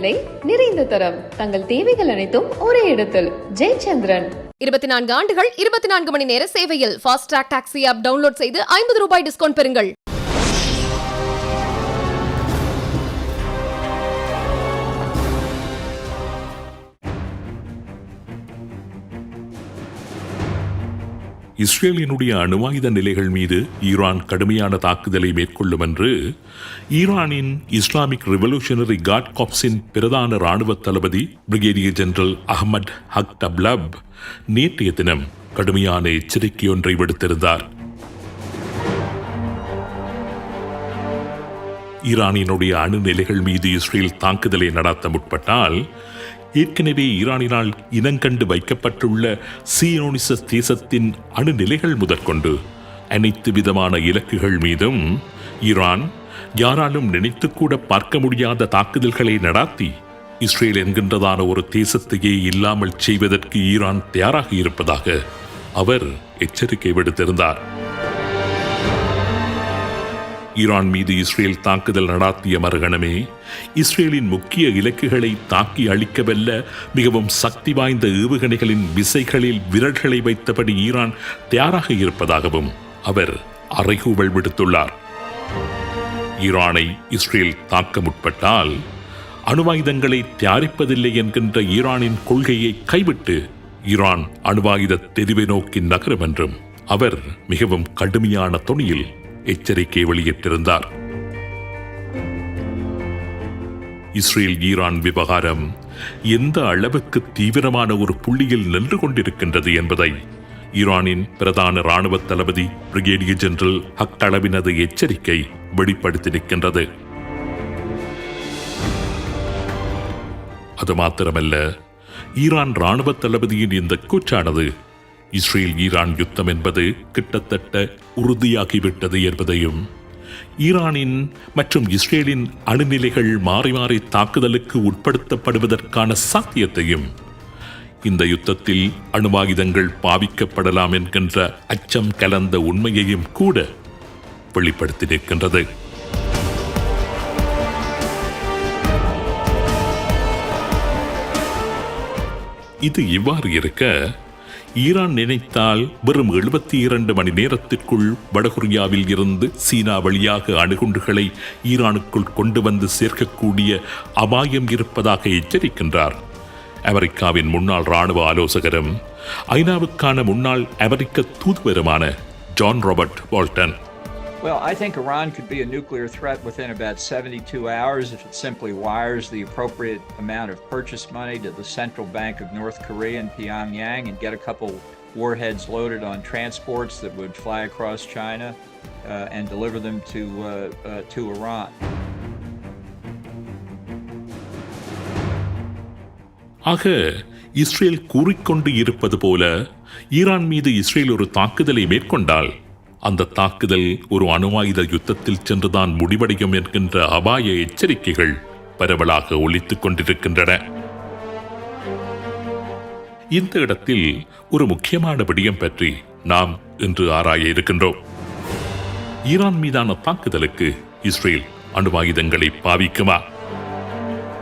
விலை நிறைந்த தரம். தங்கள் தேவைகள் அனைத்தும் ஒரே இடத்தில். ஜெயச்சந்திரன். இருபத்தி நான்கு ஆண்டுகள் இருபத்தி நான்கு மணி நேர சேவையில். ஃபாஸ்ட் டாக்ஸி ஆப் டவுன்லோட் செய்து ஐம்பது ரூபாய் டிஸ்கவுண்ட் பெறுங்கள். இஸ்ரேலினுடைய அணுவாயுத நிலைகள் மீது ஈரான் கடுமையான தாக்குதலை மேற்கொள்ளும் என்று ஈரானின் இஸ்லாமிக் ரெவல்யூஷனரி காட் காப்ஸின் பிரதான ராணுவ தளபதி பிரிகேடியர் ஜெனரல் அஹ்மத் ஹக் டப்லப் நேற்றைய தினம் கடுமையான எச்சரிக்கையொன்றை விடுத்திருந்தார். ஈரானினுடைய அணு நிலைகள் மீது இஸ்ரேல் தாக்குதலை நடத்த முற்பட்டால் ஏற்கனவே ஈரானினால் இனங்கண்டு வைக்கப்பட்டுள்ள சியோனிச தேசத்தின் அணுநிலைகள் முதற்கொண்டு அனைத்து விதமான இலக்குகள் மீதும் ஈரான் யாராலும் நினைத்துக்கூட பார்க்க முடியாத தாக்குதல்களை நடாத்தி இஸ்ரேல் என்கின்றதான ஒரு தேசத்தையே இல்லாமல் செய்வதற்கு ஈரான் தயாராக இருப்பதாக அவர் எச்சரிக்கை விடுத்திருந்தார். ஈரான் மீது இஸ்ரேல் தாக்குதல் நடாத்திய மறுகணமே இஸ்ரேலின் முக்கிய இலக்குகளை தாக்கி அழிக்கவல்ல மிகவும் சக்தி வாய்ந்த ஏவுகணைகளின் விசைகளில் விரல்களை வைத்தபடி ஈரான் தயாராக இருப்பதாகவும் அவர் அறைகூவல் விடுத்துள்ளார். ஈரானை இஸ்ரேல் தாக்க முற்பட்டால் அணுவாயுதங்களை தயாரிப்பதில்லை என்கின்ற ஈரானின் கொள்கையை கைவிட்டு ஈரான் அணுவாயுத தெரிவை நோக்கி நகரும் என்றும் அவர் மிகவும் கடுமையான துணியில் எச்சரிக்கை வெளியிட்டிருந்தார். இஸ்ரேல் ஈரான் விவகாரம் எந்த அளவுக்கு தீவிரமான ஒரு புள்ளியில் நின்று கொண்டிருக்கின்றது என்பதை ஈரானின் பிரதான ராணுவ தளபதி பிரிகேடியர் ஜெனரல் ஹக்களவினது எச்சரிக்கை வெளிப்படுத்தியிருக்கின்றது. அது மாத்திரமல்ல ஈரான் ராணுவ தளபதியின் இந்த கூச்சானது இஸ்ரேல் ஈரான் யுத்தம் என்பது கிட்டத்தட்ட உறுதியாகிவிட்டது என்பதையும் ஈரானின் மற்றும் இஸ்ரேலின் அணுநிலைகள் மாறி மாறி தாக்குதலுக்கு உட்படுத்தப்படுவதற்கான சாத்தியத்தையும் இந்த யுத்தத்தில் அணுவாயுதங்கள் பாவிக்கப்படலாம் என்கின்ற அச்சம் கலந்த உண்மையையும் கூட வெளிப்படுத்தி நிற்கின்றது இது இவ்வாறு இருக்க ஈரான் நினைத்தால் வெறும் எழுபத்தி இரண்டு மணி நேரத்திற்குள் வடகொரியாவில் இருந்து சீனா வழியாக அணுகுண்டுகளை ஈரானுக்குள் கொண்டு வந்து சேர்க்கக்கூடிய அபாயம் இருப்பதாக எச்சரிக்கின்றார். அமெரிக்காவின் முன்னாள் ராணுவ ஆலோசகரும் ஐநாவுக்கான முன்னாள் அமெரிக்க தூதுவருமான John Robert Bolton. Well, I think Iran could be a nuclear threat within about 72 hours if it simply wires the appropriate amount of purchase money to the central bank of North Korea and Pyongyang and get a couple warheads loaded on transports that would fly across China uh, and deliver them to, uh, uh, to Iran. ஆக Israel கூறிக்கொண்டு இருப்பது போல Iran மீது Israel ஒரு தாக்குதலை மேற்கொண்டால் அந்த தாக்குதல் ஒரு அணுவாயுத யுத்தத்தில் சென்றுதான் முடிவடையும் என்கின்ற அபாய எச்சரிக்கைகள் பரவலாக ஒழித்துக் கொண்டிருக்கின்றன. இந்த இடத்தில் ஒரு முக்கியமான விடயம் பற்றி நாம் இன்று ஆராய இருக்கின்றோம். ஈரான் மீதான தாக்குதலுக்கு இஸ்ரேல் அணுவாயுதங்களை பாவிக்குமா?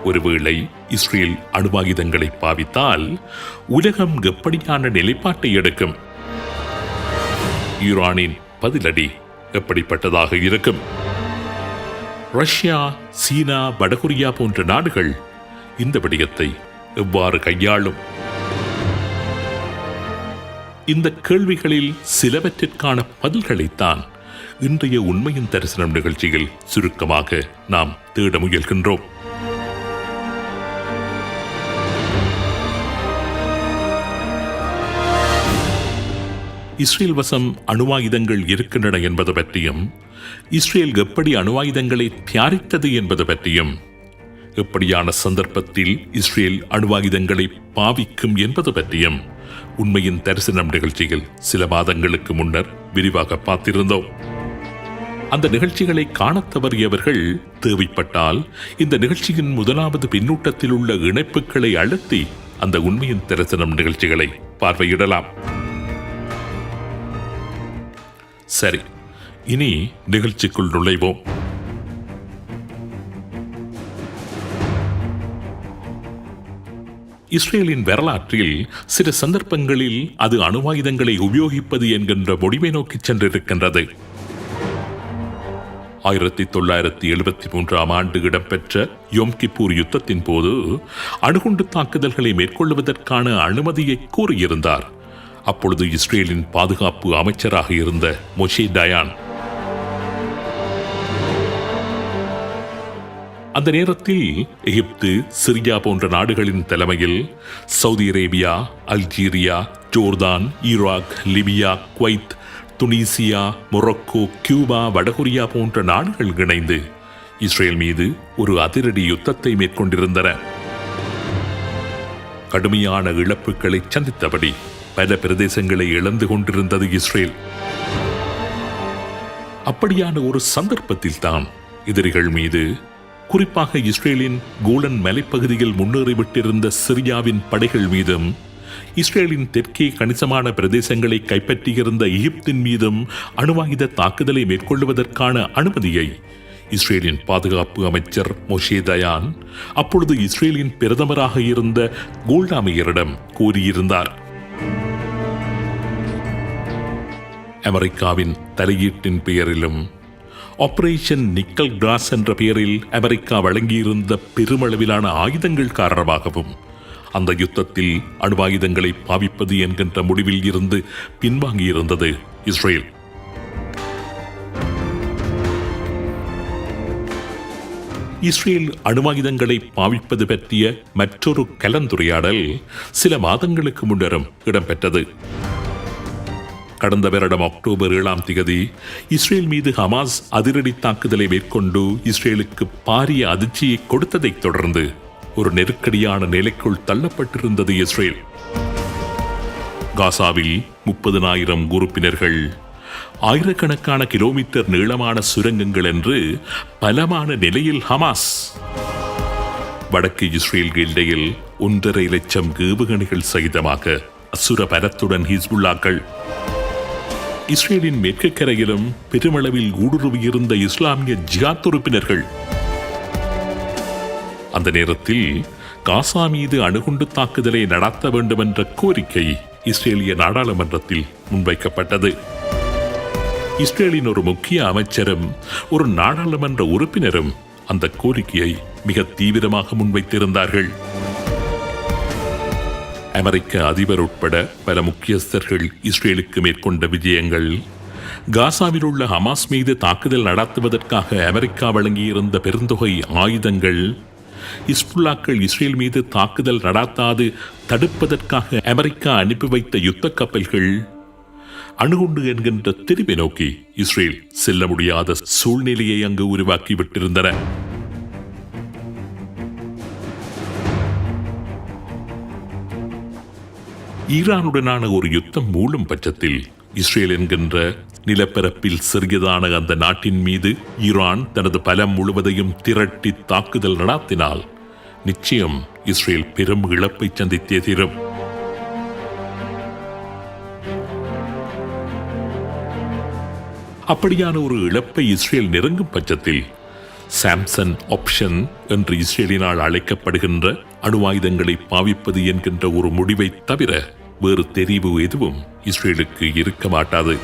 ஒருவேளை இஸ்ரேல் அணுவாயுதங்களை பாவித்தால் உலகம் எப்படியான நிலைப்பாட்டை எடுக்கும்? ஈரானின் பதிலடி எப்படிப்பட்டதாக இருக்கும்? ரஷ்யா சீனா வடகொரியா போன்ற நாடுகள் இந்த விடயத்தை எவ்வாறு கையாளும்? இந்த கேள்விகளில் சிலவற்றிற்கான பதில்களைத்தான் இன்றைய உண்மையின் தரிசனம் நிகழ்ச்சியில் சுருக்கமாக நாம் தேட முயல்கின்றோம். இஸ்ரேல் வசம் அணுவாயுதங்கள் இருக்கின்றன என்பது பற்றியும் இஸ்ரேல் எப்படி அணுவாயுதங்களை தயாரித்தது என்பது பற்றியும் எப்படியான சந்தர்ப்பத்தில் இஸ்ரேல் அணுவாயுதங்களை பாவிக்கும் என்பது பற்றியும் உண்மையின் தரிசனம் நிகழ்ச்சியில் சில மாதங்களுக்கு முன்னர் விரிவாக பார்த்திருந்தோம். அந்த நிகழ்ச்சிகளை காணத் தவறியவர்கள் தேவைப்பட்டால் இந்த நிகழ்ச்சியின் முதலாவது பின்னூட்டத்தில் உள்ள இணைப்புகளை அழுத்தி அந்த உண்மையின் தரிசனம் நிகழ்ச்சிகளை பார்வையிடலாம். சரி இனி நிகழ்ச்சிக்குள் நுழைவோம். இஸ்ரேலின் வரலாற்றில் சில சந்தர்ப்பங்களில் அது அணுவாயுதங்களை உபயோகிப்பது என்கின்ற முடிவை நோக்கி சென்றிருக்கின்றது. ஆயிரத்தி தொள்ளாயிரத்தி எழுபத்தி மூன்றாம் ஆண்டு இடம்பெற்ற யோம்கிப்பூர் யுத்தத்தின் போது அணுகுண்டு தாக்குதல்களை மேற்கொள்வதற்கான அனுமதியை கூறியிருந்தார். அப்பொழுது இஸ்ரேலின் பாதுகாப்பு அமைச்சராக இருந்த மொஷே டயான். அந்த நேரத்தில் எகிப்து சிரியா போன்ற நாடுகளின் தலைமையில் Saudi Arabia Algeria Jordan Iraq Libya Kuwait Tunisia Morocco Cuba வடகொரியா போன்ற நாடுகள் இணைந்து இஸ்ரேல் மீது ஒரு அதிரடி யுத்தத்தை மேற்கொண்டிருந்தன. கடுமையான இழப்புகளை சந்தித்தபடி பல பிரதேசங்களை இழந்து கொண்டிருந்தது இஸ்ரேல். அப்படியான ஒரு சந்தர்ப்பத்தில் தான் எதிரிகள் மீது குறிப்பாக இஸ்ரேலின் கோலன் மலைப்பகுதியில் முன்னேறிவிட்டிருந்த சிரியாவின் படைகள் மீதும் இஸ்ரேலின் தெற்கே கணிசமான பிரதேசங்களை கைப்பற்றியிருந்த எகிப்தின் மீதும் அணுவாயுத தாக்குதலை மேற்கொள்வதற்கான அனுமதியை இஸ்ரேலின் பாதுகாப்பு அமைச்சர் மொஷே தயான் அப்பொழுது இஸ்ரேலின் பிரதமராக இருந்த கோல்டாமையரிடம் கூறியிருந்தார் அமெரிக்காவின் தலையீட்டின் பெயரிலும் ஆபரேஷன் நிக்கல் கிராஸ் என்ற பெயரில் அமெரிக்கா வழங்கியிருந்த பெருமளவிலான ஆயுதங்கள் காரணமாகவும் அந்த யுத்தத்தில் அணுவாயுதங்களை பாவிப்பது என்கின்ற முடிவில் இருந்து பின்வாங்கியிருந்தது இஸ்ரேல். இஸ்ரேல் அணுவாயுதங்களை பாவிப்பது பற்றிய மற்றொரு கலந்துரையாடல் சில மாதங்களுக்கு முன்னரும் இடம்பெற்றது. கடந்த வருடம் அக்டோபர் ஏழாம் திகதி இஸ்ரேல் மீது ஹமாஸ் அதிரடி தாக்குதலை மேற்கொண்டு இஸ்ரேலுக்கு பாரிய அதிர்ச்சியை கொடுத்ததைத் தொடர்ந்து ஒரு நெருக்கடியான நிலைக்குள் தள்ளப்பட்டிருந்தது இஸ்ரேல். காசாவில் முப்பதினாயிரம் உறுப்பினர்கள் ஆயிரக்கணக்கான கிலோமீட்டர் நீளமான சுரங்கங்கள் என்று பலமான நிலையில் ஹமாஸ். வடக்கு இஸ்ரேல் எல்லையில் ஒன்றரை லட்சம் ஏவுகணைகள் சகிதமாக அசுர பலத்துடன் ஹிஸ்புல்லாக்கள். இஸ்ரேலின் மேற்கு கரையிலும் பெருமளவில் ஊடுருவியிருந்த இஸ்லாமிய ஜியாத் உறுப்பினர்கள். அந்த நேரத்தில் காசா மீது அணுகுண்டு தாக்குதலை நடத்த வேண்டும் என்ற கோரிக்கை இஸ்ரேலிய நாடாளுமன்றத்தில் முன்வைக்கப்பட்டது. இஸ்ரேலின் ஒரு முக்கிய அமைச்சரும் ஒரு நாடாளுமன்ற உறுப்பினரும் அந்த கோரிக்கையை மிக தீவிரமாக முன்வைத்திருந்தார்கள். அமெரிக்க அதிபர் உட்பட பல முக்கியஸ்தர்கள் இஸ்ரேலுக்கு மேற்கொண்ட விஜயங்கள். காசாவில் உள்ள ஹமாஸ் மீது தாக்குதல் நடத்துவதற்காக அமெரிக்கா வழங்கியிருந்த பெருந்தொகை ஆயுதங்கள். இஸ்புல்லாக்கள் இஸ்ரேல் மீது தாக்குதல் நடாத்தாது தடுப்பதற்காக அமெரிக்கா அனுப்பி வைத்த யுத்த கப்பல்கள் அணுகுண்டு என்கின்ற திரும்பி நோக்கி இஸ்ரேல் செல்ல முடியாத சூழ்நிலையை அங்கு உருவாக்கி ஈரானுடனான ஒரு யுத்தம் மூலம் பட்சத்தில் இஸ்ரேல் என்கின்ற நிலப்பரப்பில் சிறியதான அந்த நாட்டின் மீது ஈரான் தனது பலம் முழுவதையும் திரட்டி தாக்குதல் நடாத்தினால் நிச்சயம் இஸ்ரேல் பெரும் இழப்பை சந்தித்தே தீரும். அப்படியான ஒரு இழப்பை இஸ்ரேல் நெருங்கும் பட்சத்தில் சாம்சன் ஆப்ஷன் என்று இஸ்ரேலினால் அழைக்கப்படுகின்ற அணுவாயுதங்களை பாவிப்பது என்கின்ற ஒரு முடிவை தவிர வேறு தெரிவு எதுவும் இஸ்ரேலுக்கு இருக்க மாட்டாது.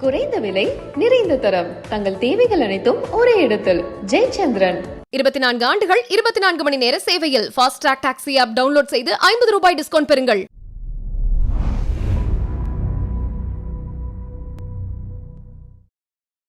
குறைந்த விலை நிறைந்த தரம். தங்கள் தேவைகள் அனைத்தும் ஒரே இடத்தில். ஜெயச்சந்திரன். இருபத்தி நான்கு ஆண்டுகள் இருபத்தி நான்கு மணி நேர சேவையில். Fast track taxi app download செய்து ஐம்பது ரூபாய் டிஸ்கவுண்ட் பெறுங்கள்.